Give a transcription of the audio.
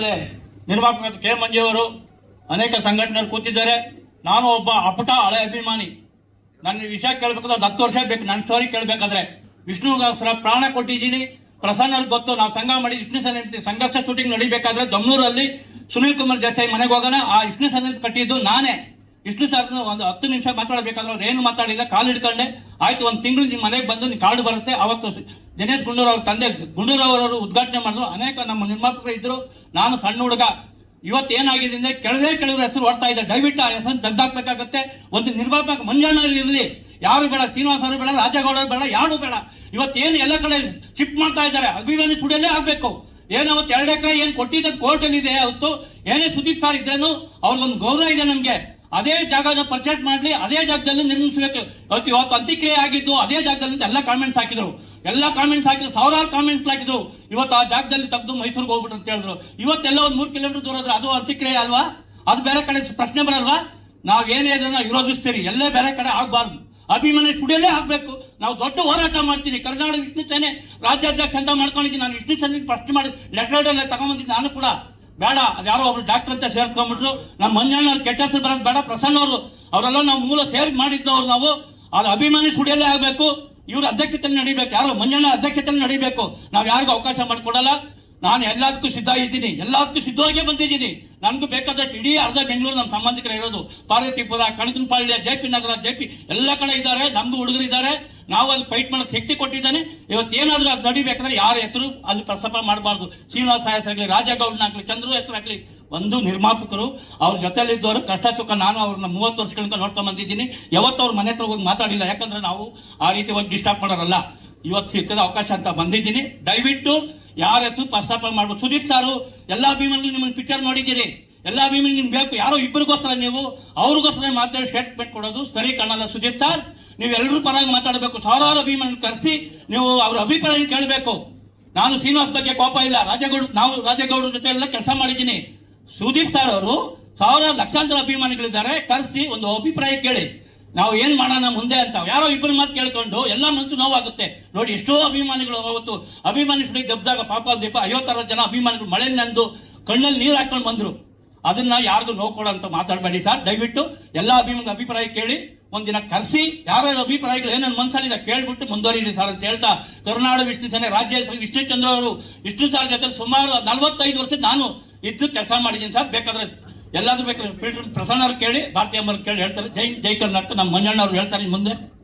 ನಿರ್ಮಾಪಕ ಕೆ. ಮಂಜಿಯವರು ಅನೇಕ ಸಂಘಟನೆಗಳು ಕೂತಿದ್ದಾರೆ. ನಾನು ಒಬ್ಬ ಅಪಟ ಹಳೆ ಅಭಿಮಾನಿ. ನನ್ನ ವಿಷಯ ಕೇಳಬೇಕಾದ್ರೆ ಹತ್ತು ವರ್ಷ ಬೇಕು. ನನ್ನ ಸ್ಟೋರಿ ಕೇಳಬೇಕಾದ್ರೆ. ವಿಷ್ಣುಗೋಸ್ಕರ ಪ್ರಾಣ ಕೊಟ್ಟಿದ್ದೀನಿ. ಪ್ರಸನ್ನ ಗೊತ್ತು. ನಾವು ಸಂಘ ಮಾಡಿ ವಿಷ್ಣು ಸನ್ನಿಧಿ ಸಂಘರ್ಷ ಶೂಟಿಂಗ್ ನಡಿಬೇಕಾದ್ರೆ ದಮ್ಮೂರಲ್ಲಿ ಸುನೀಲ್ ಕುಮಾರ್ ಜಾಸ್ತಿ ಮನೆಗೆ ಹೋಗೋಣ. ಆ ವಿಷ್ಣು ಸನ್ನಿಧಿ ಕಟ್ಟಿದ್ದು ನಾನೇ. ವಿಷ್ಣು ಸಾಕು, ಒಂದು ಹತ್ತು ನಿಮಿಷ ಮಾತಾಡಬೇಕಾದ್ರೆ ಅವ್ರು ಏನು ಮಾತಾಡಿಲ್ಲ, ಕಾಲು ಹಿಡ್ಕೊಂಡೆ. ಆಯ್ತು, ಒಂದು ತಿಂಗಳು ನಿಮ್ಮ ಮನೆಗೆ ಬಂದು ನಿಮ್ಮ ಕಾರ್ಡ್ ಬರುತ್ತೆ. ಅವತ್ತು ದಿನೇಶ್ ಗುಂಡೂರಾವ್ ಅವ್ರ ತಂದೆ, ಗುಂಡೂರಾವ್ ಅವರು ಉದ್ಘಾಟನೆ ಮಾಡಿದ್ರು. ಅನೇಕ ನಮ್ಮ ನಿರ್ಮಾಪಕರು ಇದ್ದರು ನಾನು ಸಣ್ಣ ಹುಡುಗ. ಇವತ್ತು ಏನಾಗಿದೆ ಅಂದ್ರೆ ಕೆಳದೇ ಕೆಳಗೆ ಹೆಸರು ಓಡ್ತಾ ಇದೆ. ದಯವಿಟ್ಟು ಆ ಹೆಸರು ತೆಗ್ದಾಕ್ಬೇಕಾಗತ್ತೆ ಒಂದು ನಿರ್ಮಾಪಕ ಮಂಜಣ್ಣ ಇರಲಿ. ಯಾರು ಬೇಡ, ಶ್ರೀನಿವಾಸ ಅವರು ಬೇಡ, ರಾಜಗೌಡ ಬೇಡ, ಯಾರು ಬೇಡ. ಇವತ್ತೇನು ಎಲ್ಲ ಕಡೆ ಶಿಫ್ಟ್ ಮಾಡ್ತಾ ಇದ್ದಾರೆ. ಅಭಿಮಾನಿ ಸುಡಿಯಲ್ಲೇ ಆಗಬೇಕು. ಏನು ಅವತ್ತು ಎರಡು ಎಕರೆ ಏನು ಕೊಟ್ಟಿದ್ದ ಕೋರ್ಟಲ್ಲಿ ಇದೆ ಅವತ್ತು. ಏನೇ ಸುದೀಪ್ ಸರ್ ಇದ್ರೇನು ಅವ್ರಿಗೊಂದು ಗೌರವ ಇದೆ ನಮಗೆ. ಅದೇ ಜಾಗದ ಪರ್ಚೇಸ್ ಮಾಡಲಿ, ಅದೇ ಜಾಗದಲ್ಲಿ ನಿರ್ಮಿಸಬೇಕು. ಇವತ್ತು ಅಂತ್ಯಕ್ರಿಯೆ ಆಗಿದ್ದು ಅದೇ ಜಾಗದಲ್ಲಿ ಎಲ್ಲ ಕಾಮೆಂಟ್ಸ್ ಹಾಕಿದ್ರು. ಎಲ್ಲ ಕಾಮೆಂಟ್ಸ್ ಹಾಕಿದ್ರು, ಸಾವಿರಾರು ಕಾಮೆಂಟ್ಸ್ ಹಾಕಿದ್ರು. ಇವತ್ತು ಆ ಜಾಗದಲ್ಲಿ ತೆಗೆದು ಮೈಸೂರಿಗೆ ಹೋಗ್ಬಿಟ್ಟು ಅಂತ ಹೇಳಿದ್ರು. ಇವತ್ತೆಲ್ಲ ಒಂದು ಮೂರು ಕಿಲೋಮೀಟರ್ ದೂರ ಆದ್ರೆ ಅದು ಅಂತ್ಯಕ್ರಿಯೆ ಅಲ್ವಾ? ಅದು ಬೇರೆ ಕಡೆ ಪ್ರಶ್ನೆ ಬರಲ್ವಾ? ನಾವು ಏನೇ ವಿರೋಧಿಸ್ತೀರಿ. ಎಲ್ಲೇ ಬೇರೆ ಕಡೆ ಆಗಬಾರ್ದು. ಅಭಿಮಾನಿ ಸ್ಟುಡಿಯೋಲ್ಲೇ ಆಗಬೇಕು. ನಾವು ದೊಡ್ಡ ಹೋರಾಟ ಮಾಡ್ತೀನಿ ಕರ್ನಾಟಕ ವಿಷ್ಣು ಸೇನೆ ರಾಜ್ಯಾಧ್ಯಕ್ಷ ಅಂತ ಮಾಡ್ಕೊಂಡಿದ್ದೀನಿ. ನಾನು ವಿಷ್ಣು ಸೇನೆ ಫಸ್ಟ್ ಮಾಡಿ ಲೆಟರ್ ಎಲ್ಲ ತಗೊಂಬಂದಿದ್ದು ನಾನು ಕೂಡ. ಬೇಡ, ಅದು ಯಾರೋ ಒಬ್ರು ಡಾಕ್ಟರ್ ಅಂತ ಸೇರಿಸ್ಕೊಂಡ್ಬಿಟ್ರು. ನಮ್ಮ ಮಂಜಣ್ಣ ಅವ್ರು ಕೆಟ್ಟ ಹೆಸರು ಬರೋದು ಬೇಡ, ಪ್ರಸನ್ನ ಅವರು. ಅವರೆಲ್ಲ ನಾವು ಮೂಲ ಸೇರಿ ಮಾಡಿದ್ದವ್ರು ನಾವು. ಅದು ಅಭಿಮಾನಿ ಸುಡಿಯಲ್ಲೇ ಆಗಬೇಕು. ಇವ್ರ ಅಧ್ಯಕ್ಷತೆಯಲ್ಲಿ ನಡಿಬೇಕು. ಯಾರು ಮಂಜಣ್ಣ ಅಧ್ಯಕ್ಷತೆಯಲ್ಲಿ ನಡಿಬೇಕು. ನಾವು ಯಾರಿಗೂ ಅವಕಾಶ ಮಾಡಿಕೊಡಲ್ಲ. ನಾನು ಎಲ್ಲದಕ್ಕೂ ಸಿದ್ಧ ಇದ್ದೀನಿ ಎಲ್ಲದಕ್ಕೂ ಸಿದ್ಧವಾಗೇ ಬಂದಿದ್ದೀನಿ. ನನಗೂ ಬೇಕಾದಷ್ಟು ಇಡೀ ಅರ್ಧ ಬೆಂಗಳೂರು ನಮ್ಮ ಸಂಬಂಧಿಕರು ಇರೋದು. Parvathipura Kanakanapalya J P Nagar, J P ಎಲ್ಲ ಕಡೆ ಇದ್ದಾರೆ. ನಮಗೂ ಹುಡುಗರು ಇದ್ದಾರೆ. ನಾವು ಅಲ್ಲಿ ಫೈಟ್ ಮಾಡೋದು ಶಕ್ತಿ ಕೊಟ್ಟಿದ್ದಾನೆ. ಇವತ್ತು ಏನಾದರೂ ಅದು ನಡಿಬೇಕಂದ್ರೆ ಯಾರ ಹೆಸರು ಅಲ್ಲಿ ಪ್ರಸ್ತಾಪ ಮಾಡಬಾರ್ದು. ಶ್ರೀನಿವಾಸ ಹೆಸರಾಗಲಿ, ರಾಜಗೌಡನಾಗಲಿ, ಚಂದ್ರು ಹೆಸರಾಗಲಿ ಒಂದು ನಿರ್ಮಾಪಕರು ಅವ್ರ ಜೊತೆಲಿದ್ದವರು ಕಷ್ಟ ಸುಖ ನಾನು ಅವ್ರನ್ನ ಮೂವತ್ತು ವರ್ಷಗಳಿಂದ ನೋಡ್ಕೊಂಡ್ ಬಂದಿದ್ದೀನಿ. ಯಾವತ್ತೂ ಅವ್ರ ಮನೆ ಹತ್ರ ಹೋಗಿ ಮಾತಾಡಿಲ್ಲ. ಯಾಕಂದ್ರೆ ನಾವು ಆ ರೀತಿ ಹೋಗಿ ಡಿಸ್ಟರ್ಬ್ ಮಾಡೋರಲ್ಲ. ಇವತ್ತು ಸಿಕ್ಕದ ಅವಕಾಶ ಅಂತ ಬಂದಿದ್ದೀನಿ. ದಯವಿಟ್ಟು ಯಾರ ಹೆಸರು ಪ್ರಸ್ತಾಪ ಮಾಡ್ಬೋದು ಸುದೀಪ್ ಸಾರು, ಎಲ್ಲ ಅಭಿಮಾನಿಗಳು ನಿಮ್ಮನ್ನು ಪಿಕ್ಚರ್ ನೋಡಿದ್ದೀರಿ. ಎಲ್ಲ ಅಭಿಮಾನಿ ನಿಮ್ಗೆ ಬೇಕು. ಯಾರೋ ಇಬ್ಬರಿಗೋಸ್ಕರ ನೀವು ಅವ್ರಿಗೋಸ್ಕರ ಮಾತಾಡಿ ಸ್ಟೇಟ್ಮೆಂಟ್ ಕೊಡೋದು ಸರಿ ಕಾಣಲ್ಲ ಸುದೀಪ್ ಸಾರ್, ನೀವು ಎಲ್ಲರೂ ಪರವಾಗಿ ಮಾತಾಡಬೇಕು. ಸಾವಿರಾರು ಅಭಿಮಾನಿ ಕರೆಸಿ ನೀವು ಅವ್ರ ಅಭಿಪ್ರಾಯ ಕೇಳಬೇಕು. ನಾನು ಶ್ರೀನಿವಾಸ್ ಬಗ್ಗೆ ಕೋಪ ಇಲ್ಲ. ರಾಜೇಗೌಡ, ನಾವು ರಾಜೇಗೌಡ ಜೊತೆ ಎಲ್ಲ ಕೆಲಸ ಮಾಡಿದ್ದೀನಿ. ಸುದೀಪ್ ಸರ್ ಅವರು ಸಾವಿರ ಲಕ್ಷಾಂತರ ಅಭಿಮಾನಿಗಳಿದ್ದಾರೆ. ಕರೆಸಿ ಒಂದು ಅಭಿಪ್ರಾಯ ಕೇಳಿ. ನಾವು ಏನು ಮಾಡೋಣ ಮುಂದೆ ಅಂತ. ಯಾರೋ ಇಬ್ಬರು ಮಾತು ಕೇಳ್ಕೊಂಡು ಎಲ್ಲ ಮನಸ್ಸು ನೋವಾಗುತ್ತೆ. ನೋಡಿ, ಎಷ್ಟೋ ಅಭಿಮಾನಿಗಳು ಅವತ್ತು ಅಭಿಮಾನಿ ಸುಡಿ ದಬ್ಬದಾಗ ಪಾಪ ದೀಪ ಐವತ್ತಾರು ಜನ ಅಭಿಮಾನಿಗಳು ಮಳೆ ನಂದು ಕಣ್ಣಲ್ಲಿ ನೀರು ಹಾಕೊಂಡು ಬಂದರು. ಅದನ್ನ ಯಾರಿಗೂ ನೋವು ಕೊಡೋಂತ ಮಾತಾಡಬೇಡಿ ಸರ್ ದಯವಿಟ್ಟು ಎಲ್ಲ ಅಭಿಮಾನಿ ಅಭಿಪ್ರಾಯ ಕೇಳಿ. ಒಂದಿನ ಕರೆಸಿ. ಯಾರ್ಯಾರ ಅಭಿಪ್ರಾಯಗಳು ಏನೇನು ಮನಸ್ಸಲ್ಲಿದೆ ಕೇಳ್ಬಿಟ್ಟು ಮುಂದುವರಿಯಿರಿ ಸರ್ ಅಂತ ಹೇಳ್ತಾ. ಕರುನಾಡು ವಿಷ್ಣು ಸೇನೆ, ರಾಜ್ಯ ಹೆಸರು ವಿಷ್ಣು ಚಂದ್ರ ಅವರು, ವಿಷ್ಣು ಸರ್ ಜೊತೆ ಸುಮಾರು ನಲವತ್ತೈದು ವರ್ಷ ನಾನು ಇದ್ದು ಕೆಲಸ ಮಾಡಿದ್ದೀನಿ ಸರ್. ಬೇಕಾದ್ರೆ ಎಲ್ಲಾದ್ರೂ ಬೇಕಾದ್ರೆ ಪ್ರಸನ್ನ ಕೇಳಿ ಭಾರತೀಯ ಕೇಳಿ ಹೇಳ್ತಾರೆ. ಜೈ ಜೈ ಕರ್ನಾಟಕ. ನಮ್ಮ ಮಂಜಣ್ಣ ಅವ್ರು ಹೇಳ್ತಾರೆ ಮುಂದೆ.